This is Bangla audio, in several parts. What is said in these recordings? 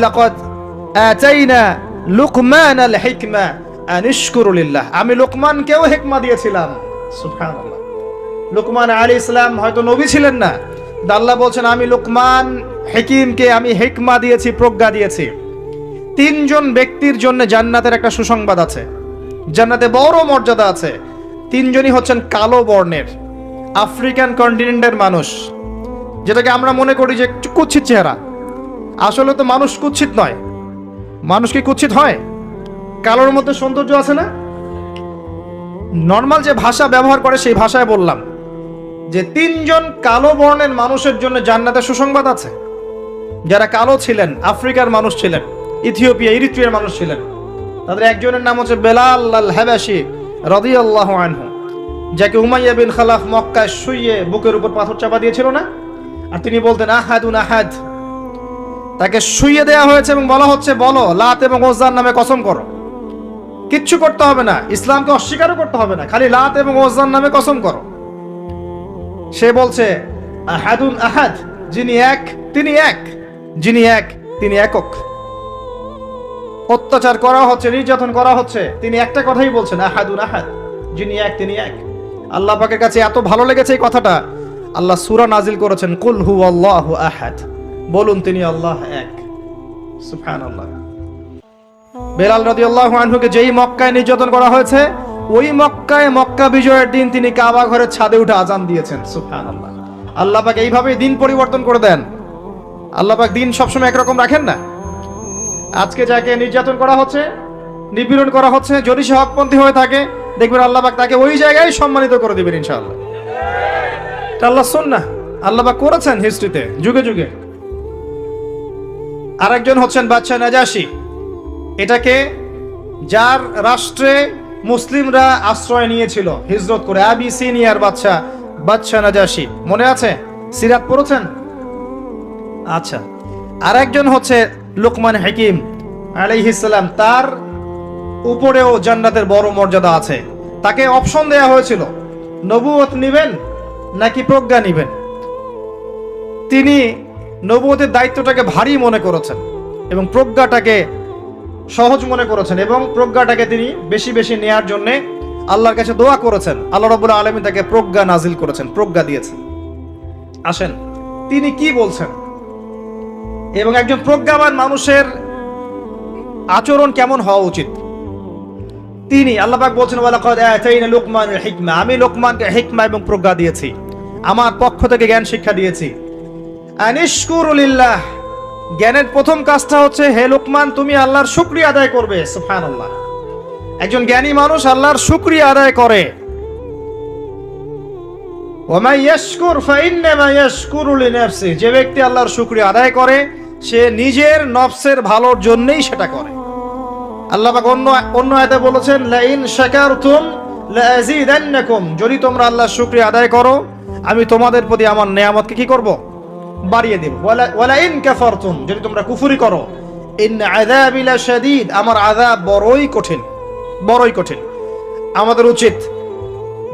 লাকাদ আতাইনা লুকমান আল হিকমা আন ইশকুরু লিল্লাহ আমি লোকমানকেও হিকমা দিয়েছিলাম। সুবহানাল্লাহ। লোকমান আলী ইসলাম হয়তো নবী ছিলেন না। আল্লাহ বলছেন, আমি লোকমান হেকিমকে আমি হিকমা দিয়েছি, প্রজ্ঞা দিয়েছি। তিনজন ব্যক্তির জন্য জান্নাতের একটা সুসংবাদ আছে। জান্নাতে বড় মর্যাদা আছে। তিনজনই হচ্ছেন কালো বর্ণের, আফ্রিকান কন্টিনেন্টের মানুষ। যেটাকে আমরা মনে করি যে কুচ্ছিত চেহারা। আসলে তো মানুষ কুচ্ছিত নয়। মানুষ কি কুচ্ছিত হয়? কালোর মধ্যে সৌন্দর্য আছে না? নর্মাল যে ভাষা ব্যবহার করে সেই ভাষায় বললাম যে তিনজন কালো বর্ণের মানুষের জন্য জান্নাতের সুসংবাদ আছে। যারা কালো ছিলেন, আফ্রিকার মানুষ ছিলেন, ইথিওপিয়া, ইরিত্রিয়ার মানুষ ছিলেন, তাদের একজনের নাম হচ্ছে বেলাল আল রদি আল্লাহ আনহু, যাকে উমাইয়া বিন খালাফ মক্কায় শুইয়ে বুকের উপর পাথর চাপা দিয়েছিল না? আর তিনি বলতেন, আহাদুন আহাদ। তাকে শুইয়ে দেওয়া হয়েছে এবং বলা হচ্ছে, বলো, লাত এবং ওজার নামে কসম করো। কিচ্ছু করতে হবে না, ইসলামকে অস্বীকারও করতে হবে না, খালি লাত এবং ওজার নামে কসম করো। সে বলছে, আহাদুন আহাদ, যিনি এক, তিনি এক, যিনি এক, তিনি একক। অত্যাচার করা হচ্ছে, নির্যাতন করা হচ্ছে, তিনি একটা কথাই বলছেন, আহাদুন আহাদ, যিনি এক, তিনি এক। আল্লাহ পাকের কাছে এত ভালো লেগেছে এই কথাটা। আল্লাহ সূরা নাজিল করেছেন, কুল হু আল্লাহু আহাদ। বলুন, তিনি আল্লাহ এক। সুবহানাল্লাহ। বেলাল রাদিয়াল্লাহু আনহুকে যেই মক্কায় নির্যাতন করা হয়েছে, ওই মক্কায় মক্কা বিজয়ের দিন তিনি কাবা ঘরের ছাদে উঠে আজান দিয়েছেন। সুবহানাল্লাহ। আল্লাহ পাক এইভাবে দিন পরিবর্তন করে দেন। আল্লাহ পাক দিন সবসময় একরকম রাখেন না? আজকে যাকে নির্যাতন করা হচ্ছে, নিপীড়ন করা হচ্ছে, যদি সে হকপন্থী হয়ে থাকে, দেখবেন আল্লাহ পাক তাকে ওই জায়গায় সম্মানিত করে দিবেন ইনশাআল্লাহ। আল্লাহ সুন্নাহ। আল্লাহ পাক করেছেন হিস্ট্রিতে যুগে যুগে। আরেকজন হচ্ছেন বাদশাহ নাজাসি। এটাকে যার রাষ্ট্রে মুসলিমরা আশ্রয় নিয়েছিল, হিজরত করে আবিসিনিয়ার বাদশাহ বাদশাহ নাজাসি। মনে আছে? সিরাত পড়েছেন? আচ্ছা। আরেকজন হচ্ছে লুকমান হাকিম আলাইহিসসালাম তার উপরেও জান্নাতের বড় মর্যাদা আছে। তাকে অপশন দেয়া হয়েছিল নবুয়ত নিবেন নাকি প্রজ্ঞা নিবেন? তিনি নবুয়তের দায়িত্বটাকে ভারী মনে করেছেন এবং প্রজ্ঞাটাকে সহজ মনে করেছেন এবং প্রজ্ঞাটাকে তিনি বেশি বেশি নেয়ার জন্য আল্লাহর কাছে দোয়া করেছেন। আল্লাহ রবুল্লা আলমী তাকে প্রজ্ঞা নাজিল করেছেন, প্রজ্ঞা দিয়েছেন। আসেন, তিনি কি বলছেন? এবং একজন প্রজ্ঞাবান মানুষের আচরণ কেমন হওয়া উচিত? তিনি আল্লাহবাক বলছেন লুকমানের হিকমা। আমি লোকমানকে হিকমা এবং প্রজ্ঞা দিয়েছি। আমার পক্ষ থেকে জ্ঞান শিক্ষা দিয়েছি। আনিশকুরুলিল্লাহ জ্ঞানের প্রথম কাজটা হচ্ছে, হে লোকমান, তুমি আল্লাহর শুক্রিয়া আদায় করবে। সুফান আল্লাহ একজন জ্ঞানী মানুষ আল্লাহর শুক্রিয়া আদায় করে। যে ব্যক্তি আল্লাহর শুক্রিয়া আদায় করে, সে নিজের নফসের ভালোর জন্যই সেটা করে। আল্লাহ অন্য অন্য আয়াতে বলেছেন, লাইন শাকারতুম লাযিদান্নাকুম যদি তোমরা আল্লাহর শুক্রিয়া আদায় করো, আমি তোমাদের প্রতি আমার নেয়ামতকে কি করব? বাড়িয়ে দেব। ওয়ালা ইন কাফারতুম, যদি তোমরা কুফরি করো। ইন আযাবি আমার আযাব বড়ই কঠিন বড়ই কঠিন। আমাদের উচিত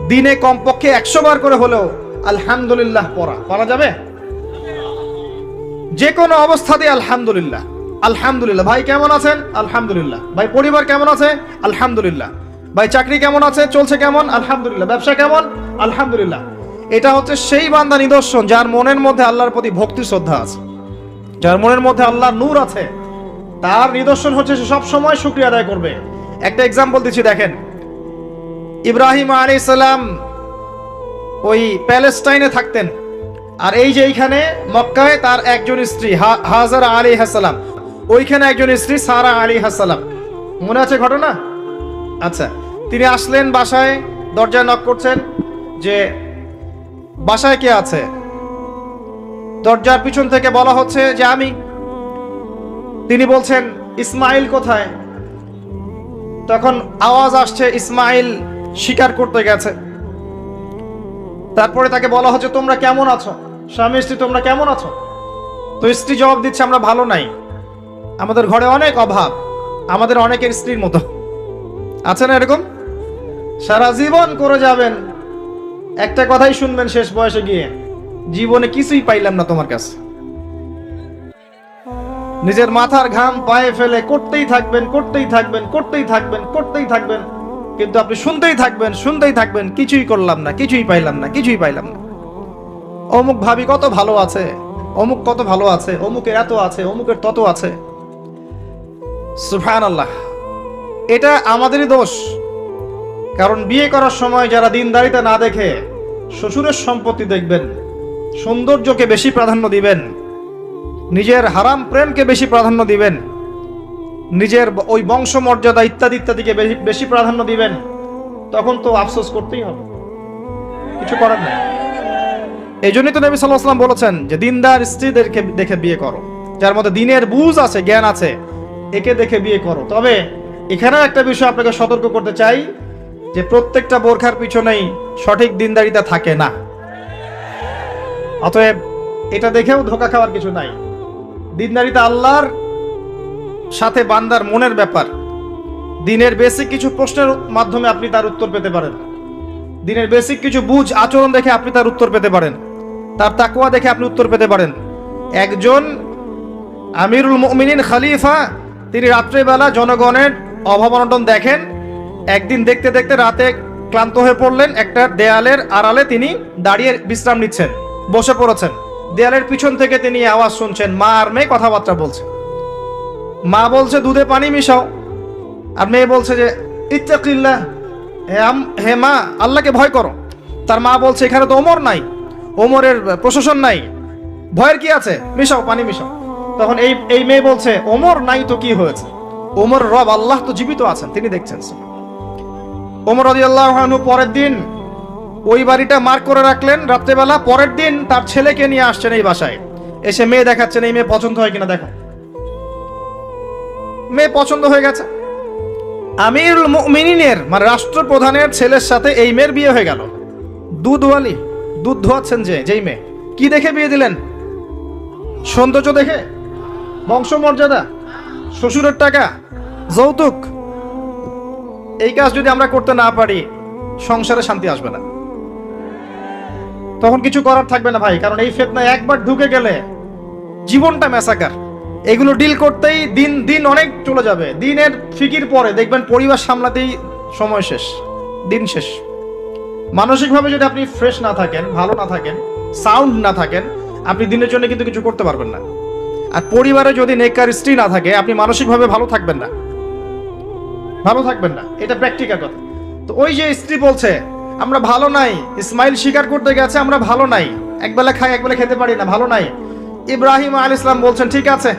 দিনে কমপক্ষে একশো বার করে হলেও আলহামদুলিল্লাহ পড়া। পড়া যাবে? যে কোনো অবস্থাতে আলহামদুলিল্লাহ। আলহামদুলিল্লাহ। ভাই কেমন আছেন? আলহামদুলিল্লাহ। ভাই পরিবার কেমন আছে? আলহামদুলিল্লাহ। ভাই চাকরি কেমন আছে? চলছে কেমন? আলহামদুলিল্লাহ। ব্যবসা কেমন? আলহামদুলিল্লাহ। এটা হচ্ছে সেই বান্দা নিদর্শন, যার মনের মধ্যে আল্লাহর প্রতি ভক্তি শ্রদ্ধা আছে। যার মনের মধ্যে আল্লাহ নূর আছে, তার নিদর্শন হচ্ছে সে সব সময় শুক্রিয়া আদায় করবে। একটা এক্সাম্পল দিচ্ছি, দেখেন। ইব্রাহিম আলী সালাম ওই প্যালেস্টাইনে থাকতেন, আর এই যে এইখানে মক্কায় তার একজন স্ত্রী হাজারা আলী হাসালাম ওইখানে একজন স্ত্রী, সারা আলী হাসালাম মনে আছে ঘটনা? আচ্ছা তিনি আসলেন বাসায়, দরজায় নক করছেন যে বাসায় কে আছে? দরজার পিছন থেকে বলা হচ্ছে যে আমি। তিনি বলছেন, ইসমাইল কোথায়? তখন আওয়াজ আসছে, ইসমাইল শিকার করতে গেছে। তারপরে তাকে বলা হচ্ছে, তোমরা কেমন আছো? স্বামী স্ত্রী, তোমরা কেমন আছো? তো স্ত্রী জবাব দিচ্ছে, আমরা ভালো নাই। আমাদের ঘরে অনেক অভাব। আমাদের অনেকের স্ত্রীর মতো। আছে না এরকম? সারা জীবন করে যাবেন। একটা কথাই শুনবেন শেষ বয়সে গিয়ে, জীবনে কিছুই পাইলাম না তোমার কাছে। নিজের মাথার ঘাম পায়ে ফেলে করতেই থাকবেন করতেই থাকবেন করতেই থাকবেন করতেই থাকবেন, কিন্তু আপনি শুনতেই থাকবেন শুনতেই থাকবেন, কিছুই করলাম না, কিছুই পাইলাম না, কিছুই পাইলাম না। অমুক ভাবি কত ভালো আছে, অমুক কত ভালো আছে, অমুকের এত আছে, অমুকের তত আছে। সুফান আল্লাহ এটা আমাদেরই দোষ। কারণ বিয়ে করার সময় যারা দিনদারিতা না দেখে, শ্বশুরের সম্পত্তি দেখবেন, সৌন্দর্যকে বেশি প্রাধান্য দিবেন, নিজের হারাম প্রেমকে বেশি প্রাধান্য দিবেন, নিজের ওই বংশমর্যাদা ইত্যাদি ইত্যাদিকে বেশি- প্রাধান্য দিবেন, তখন তো আফসোস করতেই হবে। কিছু করার নেই। এই জন্যই তো নবী সাল্লাম বলেছেন যে, দিনদার স্ত্রীদেরকে দেখে বিয়ে করো, যার মধ্যে দিনের বুঝ আছে, জ্ঞান আছে, একে দেখে বিয়ে করো। তবে এখানেও একটা বিষয় আপনাকে সতর্ক করতে চাই যে প্রত্যেকটা বোরখার পিছনেই সঠিক দিনদারিতা থাকে না। অতএব এটা দেখেও ধোকা খাওয়ার কিছু নাই। দিনদারিতা আল্লাহর সাথে বান্দার মনের ব্যাপার। দিনের বেসিক কিছু প্রশ্নের মাধ্যমে আপনি তার উত্তর পেতে পারেন। দিনের বেসিক কিছু বুঝ আচরণ দেখে আপনি তার উত্তর পেতে পারেন। তার তাকুয়া দেখে আপনি উত্তর পেতে পারেন। একজন আমিরুল মুমিনিন খালিফা, তিনি রাত্রেবেলা জনগণের অভাব অনটন দেখেন একদিন দেখতে দেখতে রাতে ক্লান্ত হয়ে পড়লেন একটা দেয়ালের আড়ালে তিনি দাঁড়িয়ে বিশ্রাম নিচ্ছেন, বসে পড়েছেন। দেয়ালের পিছন থেকে তিনি আওয়াজ শুনছেন, মা আর মেয়ে কথাবার্তা বলছে। মা বলছে, দুধে পানি মিশাও। আর মেয়ে বলছে যে, ইত্তাকিল্লাহ, হে হে মা, আল্লাহকে ভয় করো। তার মা বলছে, এখানে তো ওমর নাই, ওমরের প্রশাসন নাই। ভয়ের কি আছে? মিশাও, পানি মিশাও। তখন এই এই মেয়ে বলছে, ওমর নাই তো কি হয়েছে? ওমর রব আল্লাহ তো জীবিত আছেন। তিনি দেখছেন। ওমর রদি পরের দিন ওই বাড়িটা মার্ক করে রাখলেন রাত্রেবেলা। পরের দিন তার ছেলেকে নিয়ে আসছেন এই বাসায়। এসে মেয়ে দেখাচ্ছেন, এই মেয়ে পছন্দ হয় কিনা দেখো। মেয়ে পছন্দ হয়ে গেছে। আমিরুল মুমিনিনের মানে রাষ্ট্রপ্রধানের ছেলের সাথে এই মেয়ের বিয়ে হয়ে গেল। দুধওয়ালি দুধ ধোয়াচ্ছেন যে, যেই মেয়ে। কি দেখে বিয়ে দিলেন? সৌন্দর্য দেখে? বংশমর্যাদা? শ্বশুরের টাকা? যৌতুক? এই কাজ যদি আমরা করতে না পারি, সংসারে শান্তি আসবে না। তখন কিছু করার থাকবে না ভাই, কারণ এই ফেতনা একবার ঢুকে গেলে জীবনটা মেসাকার এগুলো ডিল করতেই দিন দিন অনেক চলে যাবে। দিনের ফিকির পরে দেখবেন পরিবার সামলাতেই সময় শেষ, দিন শেষ। মানসিকভাবে যদি আপনি ফ্রেশ না থাকেন, ভালো না থাকেন সাউন্ড না থাকেন, আপনি দিনের জন্য কিন্তু কিছু করতে পারবেন না। আর পরিবারে যদি নেকার স্ত্রী না থাকে, আপনি মানসিকভাবে ভালো থাকবেন না। ভালো থাকবেন না। এটা প্র্যাকটিক্যাল কথা। তো ওই যে স্ত্রী বলছে, আমরা ভালো নাই ইসমাইল স্বীকার করতে গেছে, আমরা ভালো নাই। একবেলা খাই, একবেলা খেতে পারি না, ভালো নাই। ইব্রাহিম আল ইসলাম বলছেন, ঠিক আছে।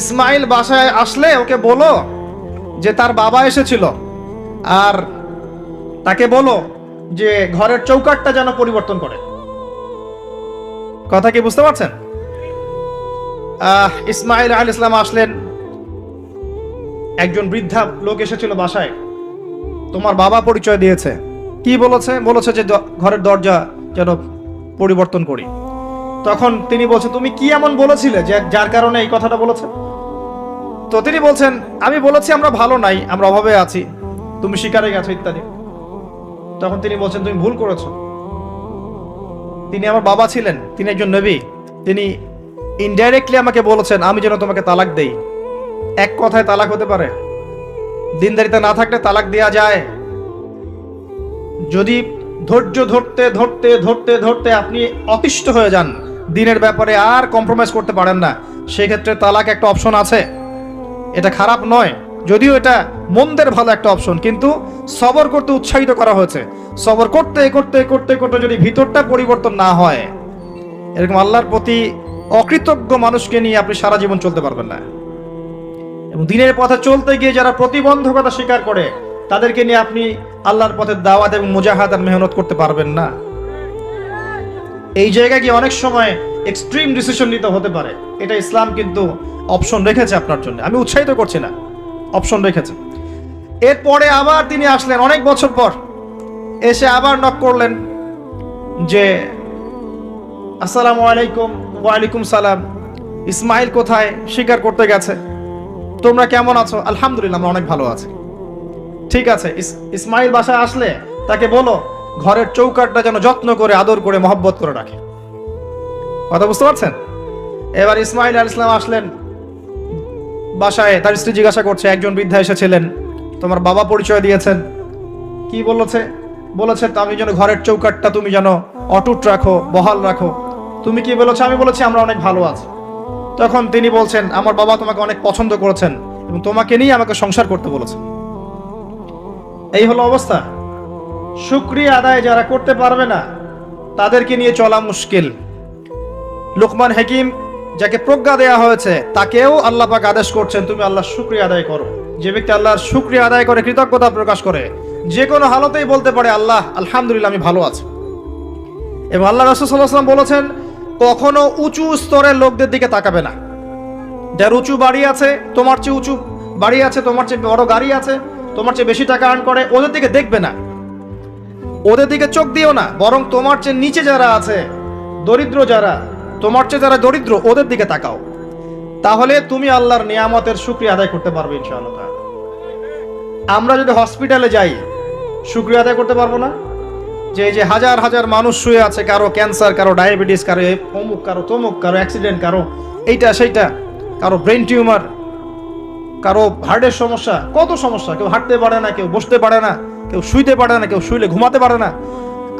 ইসমাইল বাসায় আসলে ওকে বলো যে তার বাবা এসেছিল আর তাকে বলো যে ঘরের চৌকাটটা যেন পরিবর্তন করে। কথা কি বুঝতে পারছেন? ইসমাইল আল ইসলাম আসলেন একজন বৃদ্ধা লোক এসেছিল বাসায়। তোমার বাবা পরিচয় দিয়েছে। কি বলেছে? বলেছে যে ঘরের দরজা যেন পরিবর্তন করি। তখন তিনি বলছেন তুমি কি এমন বলেছিলে যে যার কারণে এই কথাটা বলেছে? তো তিনি বলছেন, আমি বলেছি আমরা ভালো নাই, আমরা অভাবে আছি, তুমি শিকারে গেছো, ইত্যাদি। তখন তিনি বলছেন, তুমি ভুল করেছ। তিনি আমার বাবা ছিলেন, তিনি একজন নবী। তিনি ইনডাইরেক্টলি আমাকে বলেছেন, আমি যেন তোমাকে তালাক দেই। এক কথায় তালাক হতে পারে। দিনদারিতা না থাকলে তালাক দেওয়া যায়। যদি ধৈর্য ধরতে ধরতে ধরতে ধরতে আপনি অতিষ্ঠ হয়ে যান, দিনের ব্যাপারে আর কম্প্রোমাইজ করতে পারেন না। সেক্ষেত্রে তালাক একটা অপশন আছে। এটা খারাপ নয়। যদিও এটা মন্দের ভালো একটা অপশন কিন্তু সবর করতে উৎসাহিত করা হয়েছে। সবর করতে করতে করতে করতে যদি ভিতরটা পরিবর্তন না হয়, এরকম আল্লাহর প্রতি অকৃতজ্ঞ মানুষকে নিয়ে আপনি সারা জীবন চলতে পারবেন না। এবং দিনের পথে চলতে গিয়ে যারা প্রতিবন্ধকতা স্বীকার করে, তাদেরকে নিয়ে আপনি আল্লাহর পথে দাওয়াত এবং মুজাহাদ আর মেহনত করতে পারবেন না। এই জায়গায় গিয়ে অনেক সময় এক্সট্রিম ডিসিশন নিতে হতে পারে। এটা ইসলাম কিন্তু অপশন রেখেছে আপনার জন্য। আমি উৎসাহিত করছি না। অপশন রেখেছে। এরপরে আবার তিনি আসলেন অনেক বছর পর। এসে আবার নক করলেন যে, আসসালামু আলাইকুম, ওয়ালাইকুম সালাম। ইসমাইল কোথায়? স্বীকার করতে গেছে। তোমরা কেমন আছো? আলহামদুলিল্লাহ, আমরা অনেক ভালো আছি। ঠিক আছে ইসমাইল বাসায় আসলে তাকে বলো, ঘরের চৌকাটটা যেন যত্ন করে, আদর করে, মহব্বত করে রাখে। কথা বুঝতে পারছেন? এবার ইসমাইল আল ইসলাম আসলেন বাসায়, তার স্ত্রী জিজ্ঞাসা করছে, একজন বৃদ্ধা এসেছিলেন, তোমার বাবা পরিচয় দিয়েছেন? কি বলেছে? বলেছে আমি যেন ঘরের চৌকাটটা তুমি যেন অটুট রাখো, বহাল রাখো। তুমি কি বলেছ? আমি বলেছি, আমরা অনেক ভালো আছি। তখন তিনি বলছেন, আমার বাবা তোমাকে অনেক পছন্দ করেছেন এবং তোমাকে নিয়ে আমাকে সংসার করতে বলেছেন। এই হলো অবস্থা। শুক্রিয়া আদায় যারা করতে পারবে না, তাদেরকে নিয়ে চলা মুশকিল। লুকমান হাকিম যাকে প্রজ্ঞা দেয়া হয়েছে, তাকেও আল্লাহ পাক আদেশ করছেন, তুমি আল্লাহ শুক্রিয়া আদায় করো। যে ব্যক্তি আল্লাহর শুক্রিয়া আদায় করে, কৃতজ্ঞতা প্রকাশ করে, যে কোনো হালতেই বলতে পারে, আল্লাহ, আলহামদুলিল্লাহ, আমি ভালো আছি। এবং আল্লাহ রসুল্লাহাম বলেছেন কখনো উঁচু স্তরের লোকদের দিকে তাকাবে না। যার উঁচু বাড়ি আছে, তোমার চেয়ে উঁচু বাড়ি আছে, তোমার চেয়ে বড় গাড়ি আছে, তোমার চেয়ে বেশি টাকা আর্ন করে, ওদের দিকে দেখবে না। ওদের দিকে চোখ দিও না, বরং তোমার চেয়ে নিচে যারা আছে, দরিদ্র যারা, তোমার চেয়ে যারা দরিদ্র, ওদের দিকে তাকাও। তাহলে তুমি আল্লাহর নিয়ামতের শুক্রিয়া আদায় করতে পারবে ইনশাআল্লাহ আমরা যদি হসপিটালে যাই, শুক্রিয়া আদায় করতে পারব না? যে যে হাজার হাজার মানুষ শুয়ে আছে, কারও ক্যান্সার কারও ডায়াবেটিস কারও অমুক, কারও তমুক, কারও অ্যাক্সিডেন্ট কারও এইটা সেইটা, কারও ব্রেন টিউমার কারও হার্টের সমস্যা, কত সমস্যা, কেউ হাঁটতে পারে না, কেউ বসতে পারে না, কেউ শুইতে পারে না, কেউ শুইলে ঘুমাতে পারে না।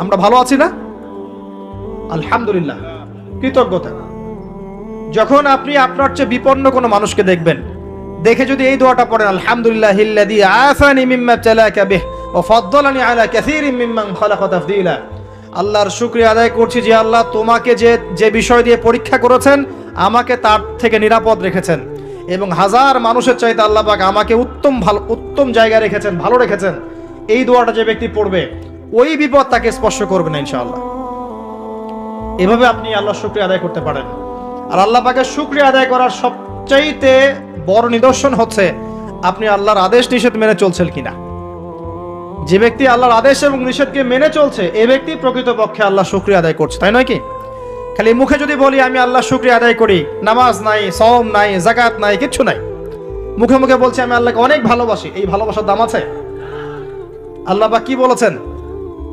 আমরা ভালো আছি না? আলহামদুলিল্লাহ, কৃতজ্ঞতা। যখন আপনি আপনার চেয়ে বিপন্ন কোনো মানুষকে দেখবেন, দেখে যদি এই দোয়াটা পড়েন আলহামদুলিল্লাহ হিল্লাযী আফানি মিম্মা ইবতালাকা বিহ খালাকা তাফদীলা। আল্লাহর শুকরিয়া আদায় করছি যে আল্লাহ তোমাকে যে যে বিষয় দিয়ে পরীক্ষা করেছেন, আমাকে তার থেকে নিরাপদ রেখেছেন। এবং হাজার মানুষের চাইতে আল্লাহ পাক আমাকে উত্তম ভালো, উত্তম জায়গায় রেখেছেন, ভালো রেখেছেন। এই দোয়াটা যে ব্যক্তি পড়বে, ওই বিপদ তাকে স্পর্শ করবে না ইনশাআল্লাহ। এভাবে আপনি আল্লাহ শুক্রিয়া আদায় করতে পারেন। আর আল্লাহ পাকে শুক্রিয়া আদায় করার সবচাইতে বড় নিদর্শন হচ্ছে, আপনি আল্লাহর আদেশ নিষেধ মেনে চলছেন কিনা। যে ব্যক্তি আল্লাহর আদেশ এবং নিষেধকে মেনে চলছে, এ ব্যক্তি প্রকৃতপক্ষে আল্লাহ শুক্রিয়া আদায় করছে, তাই নয় কি? খালি মুখে যদি বলি, আমি আল্লাহ শুক্রিয়া আদায় করি, নামাজ নাই সওম নাই জাকাত নাই, কিচ্ছু নাই। মুখে মুখে বলছি, আমি আল্লাহকে অনেক ভালোবাসি। এই ভালোবাসার দাম আছে? আল্লাহ বা কি বলেছেন?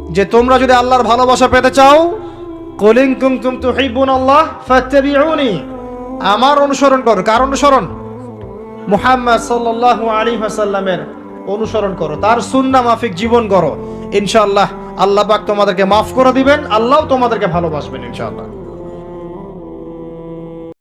যে তোমরা যদি আল্লাহর ভালোবাসা পেতে চাও, কলিং কুমতুম তুহিব্বুন আল্লাহ, ফাত্তাবিউনি। আমার অনুসরণ করো। কার অনুসরণ? মুহাম্মদ সাল্লাল্লাহু আলাইহি ওয়াসাল্লামের অনুসরণ করো। তার সুন্না মাফিক জীবন করো ইনশাল্লাহ আল্লাহ পাক তোমাদেরকে মাফ করে দিবেন, আল্লাহ তোমাদেরকে ভালোবাসবেন ইনশাআল্লাহ।